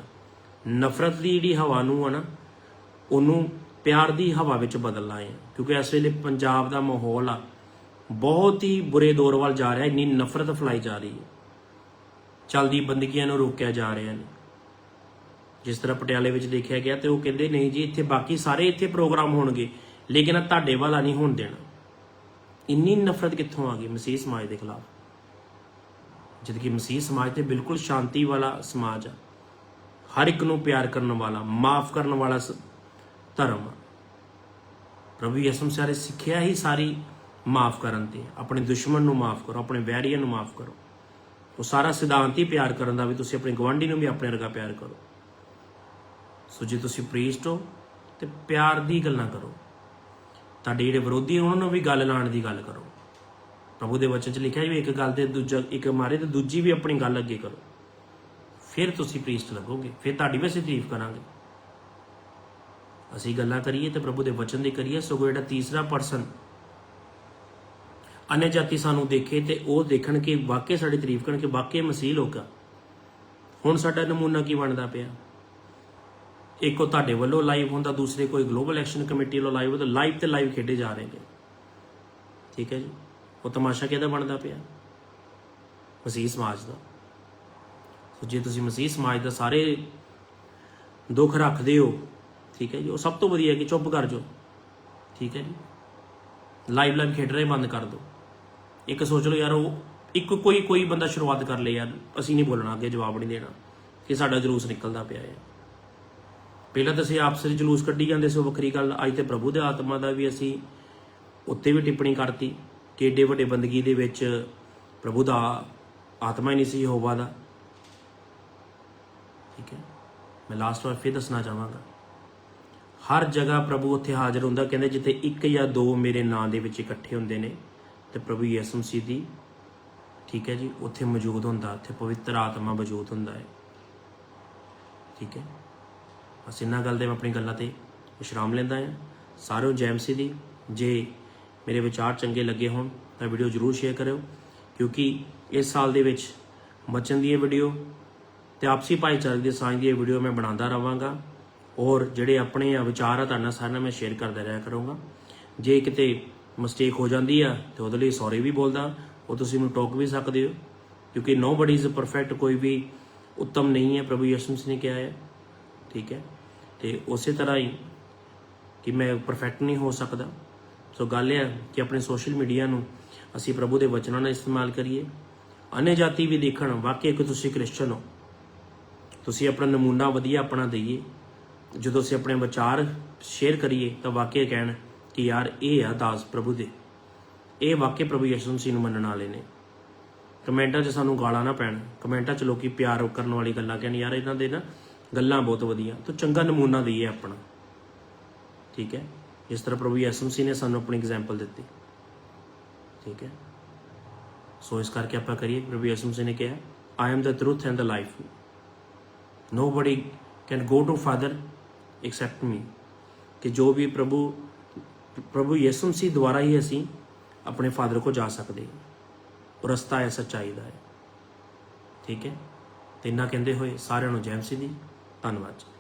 ਨਫ਼ਰਤ ਦੀ ਜਿਹੜੀ ਹਵਾ ਨੂੰ ਆ ਨਾ, ਉਹਨੂੰ ਪਿਆਰ ਦੀ ਹਵਾ ਵਿੱਚ ਬਦਲਣਾ ਹੈ ਕਿਉਂਕਿ ਇਸ ਵੇਲੇ ਪੰਜਾਬ ਦਾ ਮਾਹੌਲ ਆ, ਬਹੁਤ ਹੀ ਬੁਰੇ ਦੌਰ ਵੱਲ ਜਾ ਰਿਹਾ, ਇੰਨੀ ਨਫ਼ਰਤ ਫੈਲਾਈ ਜਾ ਰਹੀ ਹੈ ਚਲਦੀ ਬੰਦਗੀਆਂ ਨੂੰ ਰੋਕਿਆ ਜਾ ਰਿਹਾ ਨੇ। ਜਿਸ ਤਰ੍ਹਾਂ ਪਟਿਆਲੇ ਵਿੱਚ ਦੇਖਿਆ ਗਿਆ ਤੇ ਉਹ ਕਹਿੰਦੇ ਨਹੀਂ ਜੀ, ਇੱਥੇ ਬਾਕੀ ਸਾਰੇ ਇੱਥੇ ਪ੍ਰੋਗਰਾਮ ਹੋਣਗੇ। ਲੇਕਿਨ ਆਹ ਤੁਹਾਡੇ ਵਾਲਾ ਨਹੀਂ ਹੋਣ ਦੇਣਾ। ਇੰਨੀ ਨਫ਼ਰਤ ਕਿੱਥੋਂ ਆ ਗਈ ਮਸੀਹ ਸਮਾਜ ਦੇ ਖਿਲਾਫ? ਜਦ ਕਿ ਮਸੀਹ ਸਮਾਜ ਤੇ ਬਿਲਕੁਲ ਸ਼ਾਂਤੀ ਵਾਲਾ ਸਮਾਜ ਆ। ਹਰ ਇੱਕ ਨੂੰ ਪਿਆਰ ਕਰਨ ਵਾਲਾ, ਮਾਫ ਕਰਨ ਵਾਲਾ ਸ- ਧਰਮ ਆ। ਪ੍ਰਭੂ ਯਿਸੂ ਸਾਰੇ ਸਿੱਖਿਆ ਹੀ ਸਾਰੀ ਮਾਫ ਕਰਨ ਤੇ। ਆਪਣੇ ਦੁਸ਼ਮਣ ਨੂੰ ਮਾਫ ਕਰੋ, ਆਪਣੇ ਵੈਰੀਆਂ ਨੂੰ ਮਾਫ ਕਰੋ। ਉਹ ਸਾਰਾ ਸਿਧਾਂਤ ਹੀ ਪਿਆਰ ਕਰਨ ਦਾ ਵੀ ਤੁਸੀਂ ਆਪਣੇ ਗਵਾਂਢੀ ਨੂੰ ਵੀ ਆਪਣੇ ਵਰਗਾ ਪਿਆਰ ਕਰੋ। ਸੋ ਜੇ ਤੁਸੀਂ ਪ੍ਰੀਸਟ ਹੋ ਤੇ ਪਿਆਰ ਦੀ ਗੱਲਾਂ ਕਰੋ। ਤੁਹਾਡੇ ਜਿਹੜੇ ਵਿਰੋਧੀ ਉਹਨਾਂ ਨੂੰ ਵੀ ਗੱਲ ਲਾਣ ਦੀ ਗੱਲ ਕਰੋ। ਪ੍ਰਭੂ ਦੇ ਵਚਨ 'ਚ ਲਿਖਿਆ ਵੀ ਇੱਕ ਗੱਲ ਤੇ ਦੂਜਾ, ਇੱਕ ਮਾਰੇ ਤੇ ਦੂਜੀ ਵੀ ਆਪਣੀ ਗੱਲ ਅੱਗੇ ਕਰੋ। ਫਿਰ ਤੁਸੀਂ ਪ੍ਰੀਸਟ ਲੱਗੋਗੇ, ਫਿਰ ਤੁਹਾਡੀ ਵੀ ਅਸੀਂ ਤਾਰੀਫ ਕਰਾਂਗੇ। ਅਸੀਂ ਗੱਲਾਂ ਕਰੀਏ ਤੇ ਪ੍ਰਭੂ ਦੇ ਵਚਨ ਦੀ ਕਰੀਏ, ਸਗੋਂ ਜਿਹੜਾ ਤੀਸਰਾ ਪਰਸਨ ਅਨਿ ਜਾਤੀ ਸਾਨੂੰ ਦੇਖੇ ਤੇ ਉਹ ਦੇਖਣ ਕਿ ਵਾਕਈ ਸਾਡੀ ਤਾਰੀਫ ਕਰਨ ਕਿ ਵਾਕਈ ਮਸੀਹ ਲੋਕ ਹੁਣ ਸਾਡਾ ਨਮੂਨਾ ਕੀ ਬਣਦਾ ਪਿਆ? ਇੱਕ ਉਹ ਤੁਹਾਡੇ ਵੱਲੋਂ ਲਾਈਵ ਹੁੰਦਾ, ਦੂਸਰੇ ਕੋਈ ਗਲੋਬਲ ਐਕਸ਼ਨ ਕਮੇਟੀ ਵੱਲੋਂ ਲਾਈਵ ਹੁੰਦਾ ਲਾਈਵ ਤੇ ਲਾਈਵ ਖੇਡੇ ਜਾ ਰਹੇ ਨੇ। ਠੀਕ ਹੈ ਜੀ? ਉਹ ਤਮਾਸ਼ਾ ਕਿਹਦਾ ਬਣਦਾ ਪਿਆ? ਮਸੀਹ ਸਮਾਜ ਦਾ। ਸੋ ਜੇ ਤੁਸੀਂ ਮਸੀਹ ਸਮਾਜ ਦਾ ਸਾਰੇ ਦੁੱਖ ਰੱਖਦੇ ਹੋ, ਠੀਕ ਹੈ ਜੀ, ਉਹ ਸਭ ਤੋਂ ਵਧੀਆ ਕਿ ਚੁੱਪ ਕਰ ਜਾਓ। ਠੀਕ ਹੈ ਜੀ? ਲਾਈਵ ਲਾਈਵ ਖੇਡ ਰਹੇ, ਬੰਦ ਕਰ ਦਿਓ। ਇੱਕ ਸੋਚ ਲਓ ਯਾਰ, ਉਹ ਇੱਕ ਕੋਈ ਕੋਈ ਬੰਦਾ ਸ਼ੁਰੂਆਤ ਕਰ ਲੇ ਯਾਰ, ਅਸੀਂ ਨਹੀਂ ਬੋਲਣਾ ਅੱਗੇ, ਜਵਾਬ ਨਹੀਂ ਦੇਣਾ ਕਿ ਸਾਡਾ ਜਲੂਸ ਨਿਕਲਦਾ ਪਿਆ ਹੈ। ਪਹਿਲਾਂ ਤਾਂ ਅਸੀਂ ਆਪਸ ਵਿੱਚ ਜਲੂਸ ਕੱਢੀ ਜਾਂਦੇ ਸੀ, ਉਹ ਵੱਖਰੀ ਗੱਲ। ਅੱਜ ਤੇ ਪ੍ਰਭੂ ਦੇ ਆਤਮਾ ਦਾ ਵੀ ਅਸੀਂ ਉੱਤੇ ਵੀ ਟਿੱਪਣੀ ਕਰਤੀ ਕਿ ਏਡੇ ਵੱਡੇ ਬੰਦਗੀ ਦੇ ਵਿੱਚ ਪ੍ਰਭੂ ਦਾ ਆਤਮਾ ਹੀ ਨਹੀਂ ਸੀ ਹੋਵਾ ਦਾ। ਠੀਕ ਹੈ? ਮੈਂ ਲਾਸਟ ਵਾਰ ਫਿਰ ਦੱਸਣਾ ਚਾਹਾਂਗਾ। ਹਰ ਜਗ੍ਹਾ ਪ੍ਰਭੂ ਉੱਥੇ ਹਾਜ਼ਰ ਹੁੰਦਾ, ਕਹਿੰਦੇ ਜਿੱਥੇ ਇੱਕ ਜਾਂ ਦੋ ਮੇਰੇ ਨਾਂ ਦੇ ਵਿੱਚ ਇਕੱਠੇ ਹੁੰਦੇ ਨੇ, ਤੇ ਪ੍ਰਭੂ ਯਿਸੂ ਮਸੀਹ ਦੀ, ਠੀਕ ਹੈ ਜੀ, ਉੱਥੇ ਮੌਜੂਦ ਹੁੰਦਾ, ਉੱਥੇ ਪਵਿੱਤਰ ਆਤਮਾ ਮੌਜੂਦ ਹੁੰਦਾ ਹੈ। ਠੀਕ ਹੈ? ਬਸ ਇੰਨਾ ਗੱਲ ਦੇ ਮੈਂ ਆਪਣੀ ਗੱਲਾਂ ਤੇ ਵਿਸ਼ਰਾਮ ਲੈਂਦਾ ਹਾਂ। ਸਾਰਿਆਂ ਨੂੰ ਜੈ ਮਸੀਹ ਦੀ। ਜੇ ਮੇਰੇ ਵਿਚਾਰ ਚੰਗੇ ਲੱਗੇ ਹੋਣ, ਤਾਂ ਵੀਡੀਓ ਜਰੂਰ ਸ਼ੇਅਰ ਕਰਿਓ, ਕਿਉਂਕਿ ਇਸ ਸਾਲ ਦੇ ਵਿੱਚ ਬਚਨ ਦੀ ਇਹ ਵੀਡੀਓ ਤੇ ਆਪਸੀ ਭਾਈਚਾਰੇ ਦੀ ਸਾਂਝ ਦੀ ਇਹ ਵੀਡੀਓ ਮੈਂ ਬਣਾਉਂਦਾ ਰਵਾਂਗਾ ਔਰ ਜਿਹੜੇ ਆਪਣੇ ਆ ਵਿਚਾਰ ਆ, ਤੁਹਾਡਾ ਸਾਰਿਆਂ ਨਾਲ ਮੈਂ ਸ਼ੇਅਰ ਕਰਦਾ ਰਿਹਾ ਕਰੂੰਗਾ। ਜੇ ਕਿਤੇ ਮਿਸਟੇਕ ਹੋ ਜਾਂਦੀ ਆ, ਤੇ ਉਹਦੇ ਲਈ ਸੌਰੀ ਵੀ ਬੋਲਦਾ, ਉਹ ਤੁਸੀਂ ਮੈਨੂੰ ਟੋਕ ਵੀ ਸਕਦੇ ਹੋ, ਕਿਉਂਕਿ ਨੋਬਡੀ ਇਜ਼ ਪਰਫੈਕਟ ਕੋਈ ਵੀ ਉੱਤਮ ਨਹੀਂ ਹੈ, ਪ੍ਰਭੂ ਯਿਸੂ ਮਸੀਹ ਨੇ ਕਿਹਾ ਹੈ। ਠੀਕ ਹੈ। ਤੇ ਉਸੇ ਤਰ੍ਹਾਂ ਹੀ ਕਿ ਮੈਂ ਪਰਫੈਕਟ ਨਹੀਂ ਹੋ ਸਕਦਾ। ਸੋ ਗੱਲ ਇਹ ਹੈ ਕਿ ਆਪਣੇ ਸੋਸ਼ਲ ਮੀਡੀਆ ਨੂੰ ਅਸੀਂ ਪ੍ਰਭੂ ਦੇ ਵਚਨਾਂ ਨਾਲ ਇਸਤੇਮਾਲ ਕਰੀਏ। ਅਨੇ ਜਾਤੀ ਵੀ ਦੇਖਣ ਵਾਕਿਆ ਕਿ ਤੁਸੀਂ ਕ੍ਰਿਸਚਨ ਹੋ। ਤੁਸੀਂ ਆਪਣਾ ਨਮੂਨਾ ਵਧੀਆ ਆਪਣਾ ਦਈਏ। ਜਦੋਂ ਅਸੀਂ ਆਪਣੇ ਵਿਚਾਰ ਸ਼ੇਅਰ ਕਰੀਏ, ਤਾਂ ਵਾਕਿਆ ਕਹਿਣ ਕਿ ਯਾਰ ਇਹ ਆ ਦਾਸ ਪ੍ਰਭੂ ਦੇ। ਇਹ ਵਾਕਿਆ ਪ੍ਰਭੂ ਯਿਸੂ ਮਸੀਹ ਨੂੰ ਮੰਨਣ ਵਾਲੇ ਨੇ। ਕਮੈਂਟਾਂ 'ਚ ਸਾਨੂੰ ਗਾਲਾਂ ਨਾ ਪੈਣ। ਕਮੈਂਟਾਂ 'ਚ ਲੋਕੀ ਪਿਆਰ ਕਰਨ ਵਾਲੀ ਗੱਲਾਂ ਕਹਿਣ, ਯਾਰ ਇਹਨਾਂ ਦੇ ਨਾ ਗੱਲਾਂ ਬਹੁਤ ਵਧੀਆ। ਤਾਂ ਚੰਗਾ ਨਮੂਨਾ ਦਈਏ ਆਪਣਾ। ਠੀਕ ਹੈ? ਜਿਸ ਤਰ੍ਹਾਂ ਪ੍ਰਭੂ ਯਿਸੂ ਮਸੀਹ ਨੇ ਸਾਨੂੰ ਆਪਣੀ ਐਗਜ਼ਾਮਪਲ ਦਿੱਤੀ। ਠੀਕ ਹੈ? ਸੋ ਇਸ ਕਰਕੇ ਆਪਾਂ ਕਰੀਏ। ਪ੍ਰਭੂ ਯਿਸੂ ਮਸੀਹ ਨੇ ਕਿਹਾ I am the truth and the life nobody can go to father except me ਕਿ ਜੋ ਵੀ ਪ੍ਰਭੂ ਪ੍ਰਭੂ ਯਿਸੂ ਮਸੀਹ ਦੁਆਰਾ ਹੀ ਅਸੀਂ ਆਪਣੇ ਫਾਦਰ ਕੋ ਜਾ ਸਕਦੇ ਹਾਂ। ਰਸਤਾ ਹੈ, ਸੱਚਾਈ ਦਾ ਹੈ। ਠੀਕ ਹੈ? ਤੇ ਇੰਨਾ ਕਹਿੰਦੇ ਹੋਏ ਸਾਰਿਆਂ ਨੂੰ ਜੈ ਮਸੀਹ ਦੀ ਧੰਨਵਾਦ ਜੀ।